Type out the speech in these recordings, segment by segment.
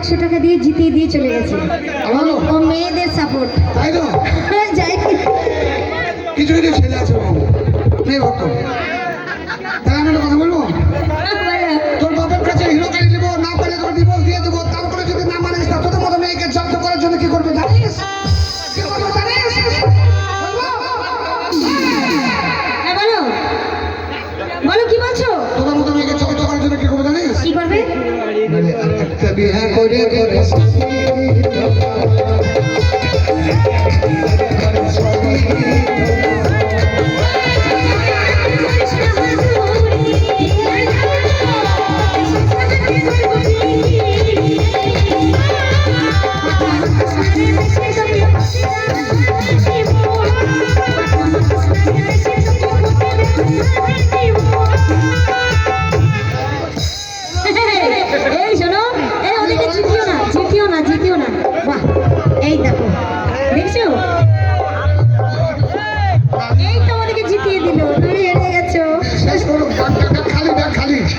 একশো টাকা দিয়ে জিতিয়ে দিয়ে চলে গেছে। আছে বাবু। মেয়ে ভক্ত তাহলে আমি কথা বলব? তোর বাপের কাছে হিরো গাড়ি নিব না পারলে তোর ডিভোর্স দিয়ে দেবো তারপরে যদি না মানিস না তোদের মতো মেয়েকে জব্দ করার জন্য কি করবে জানিস? কি? হ্যাঁ বলো। কি বলছো? তোদের মতো মেয়েকে জব্দ করার জন্য কি করবে জানিস? কি করবে? আর করে করে। দেখছ এই তো ওদিকে জিতিয়ে দিল তুমি হেরে গেছো। শেষ করো খালি ব্যাগ খালি।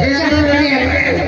হ্যাঁ,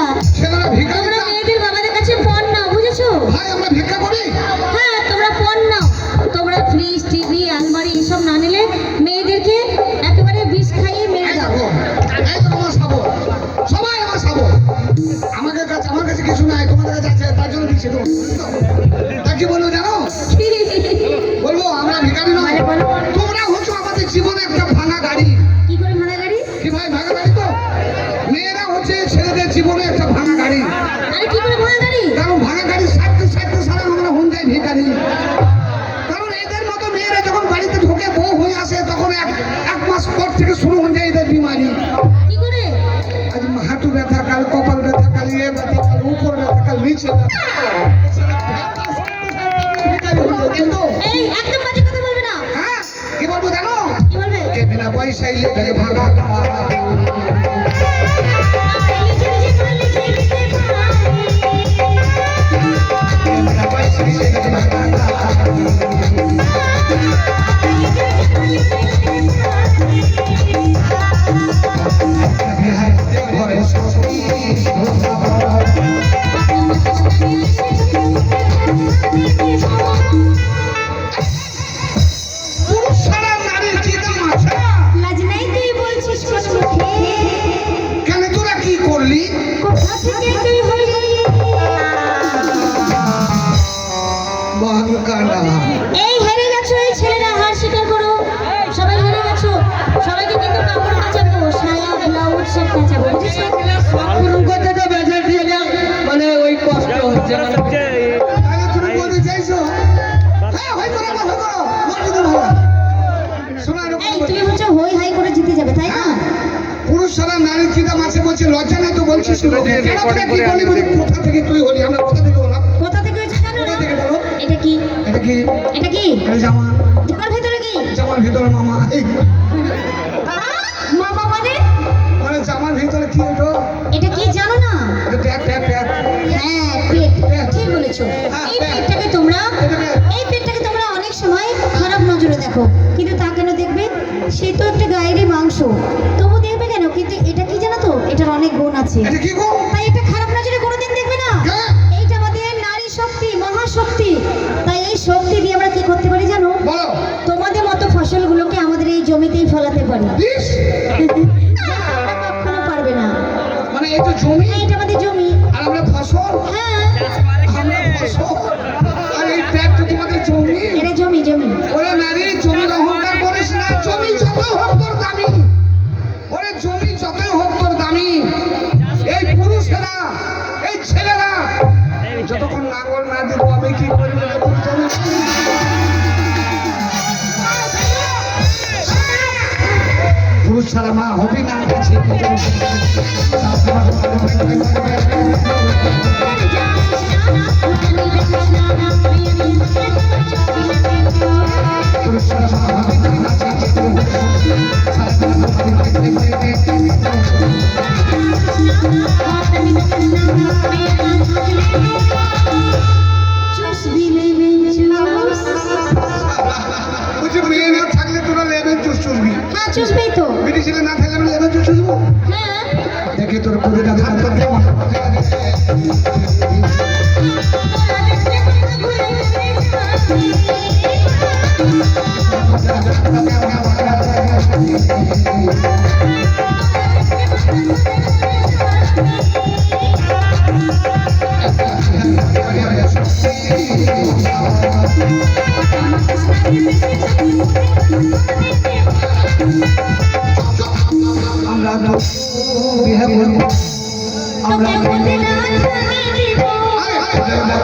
তোমরা মেয়েদের বাবাদের কাছে পণ নাও বুঝেছ? ভাই আমরা ভিক্ষা করি। হ্যাঁ তোমরা পণ নাও। তোমরা ফ্রিজ টিভি আলমারি এসব না নিলে মেয়েদেরকে একেবারে বিষ খাইয়ে মেরে দাও। সাবর। সবাই আমার সাবর। আমাদের কাছে আমার কাছে কিছু নাই তোমাদের কাছে আছে তার জন্য দিচ্ছি তো এই একদম বাজে কথা বলবে না। হ্যাঁ কি বলব জানো? কি বলবে? কে বিনা পয়সায় লেগে ভাঙা। বাঙ্কানা এই হেরে গেছো এই ছেলেরা হার স্বীকার করো। সবাই হেরে গেছো। সবাইকে কিন্তু কাপড় কাচাবো সায়া ব্লাউজ সব কাচাবো বুঝেছ? মানে ওই কষ্ট হচ্ছে মানে। তুমি বলতে চাইছো? হ্যাঁ করো না করো আমার কিন্তু ভালো শোনো এই তুমি হচ্ছে হই হাই করে জিতে যাবে তাই না? হ্যাঁ পুরুষ ছাড়া নারীর চিতা মাছে বলছে লজ্জা নাই তো বলছিস কেন কি বলি বলি কোথা থেকে তুই হলি? আমরা কি? এটা কি? এটা জামা। জামার ভেতরে কি? জামার ভিতরে মামা। এই, মামা মানে মানে জামার ভিতরে কি ওটো? এটা কি জানো না? এটা ট্যাপ ট্যাপ ট্যাপ হ্যাঁ পেট ঠিক বলেছ। এই পেটটাকে তোমরা এই পেটটাকে তোমরা অনেক সময় খারাপ নজরে দেখো। কিন্তু তা কেন দেখবে? সে তো একটা গায়েরই মাংস। তবু দেখবে কেন? কিন্তু এটা কি জানো তো? এটার অনেক গুণ আছে। এটা কি গো এই তো জমি। হ্যাঁ এটা আমাদের জমি। আর আমরা ফসল? হ্যাঁ। আমরা ফসল। আর এই ট্যাপ তো তোমাদের জমি? এটা জমি জমি। ওরে নারী জমি অহংকার করিস না। জমি যতই হোক তোর দামি। ওরে জমি যতই হোক তোর দামি। এই পুরুষেরা এই ছেলেরা যতক্ষণ নাঙ্গল না দিব আমি কি করব ছাড়া মা হবে না কাছে পুরুষ ছাড়া মা হবে না চুষ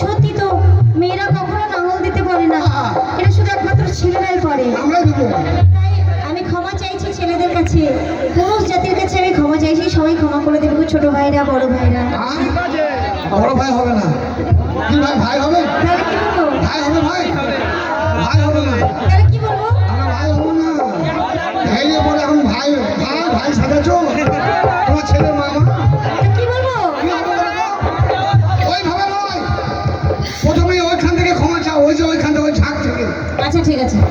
সত্যি তো মেয়েরা কখনো নাঙল দিতে পারে না। এটা শুধু একমাত্র ছেলেরাই পারে। তাই আমি ক্ষমা চাইছি ছেলেদের কাছে। পুরুষ জাতির কাছে আমি ক্ষমা চাইছি সবাই ক্ষমা করে দেবো ছোট ভাইরা বড় ভাইরা। বড় ভাই হবে না। কি ভাই হবে? ভাই হবে ভাই।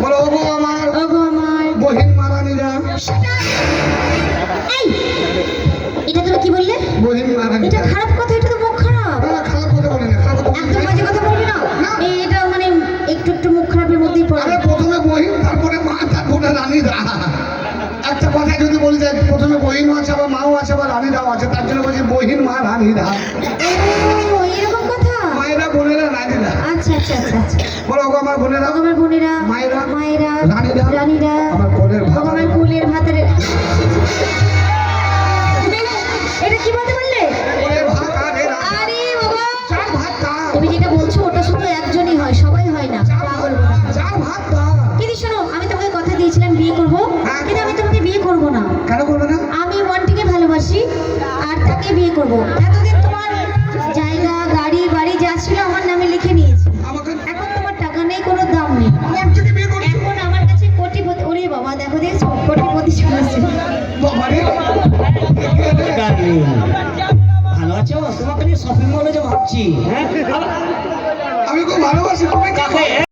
বলো ওগো আমার ওগো আমার বহিন মারানিরা এই এটা তুমি কি বললে? বহিন এটা খারাপ কথা এটা তো মুখ খারাপ। না, খারাপ কথা বলি না খারাপ কথা একদম। বাজে কথা বলবি না। এটা মানে একটু একটু মুখ খারাপের মধ্যেই পড়ে। আরে প্রথমে বহিন তারপরে মা তারপরে রানীরা। একটা কথা যদি বলি যে প্রথমে বহিনও আছে আবার মাও আছে আবার রানীরাও আছে তার জন্য বলছি বহিন মা রানীরা এরকম কথা? মায়েরা বোনেরা রানীরা। আচ্ছা আচ্ছা আচ্ছা আচ্ছা। বলো আমার বোনেরা। আমার বোনেরা। করব এতদিন তোমার জায়গা গাড়ি বাড়ি যা ছিল আমার নামে লিখে নিয়েছি। এখন তোমার টাকা নেই কোনো দাম নেই। এখন আমার কাছে কোটিপতি ওরে বাবা দেখো দেখছ কোটিপতি ডার্লিং ভালো আছো? তোমাকে নিয়ে শপিং মলে যে ভাবছি হ্যাঁ? আমি খুব ভালোবাসি তুমি কাকে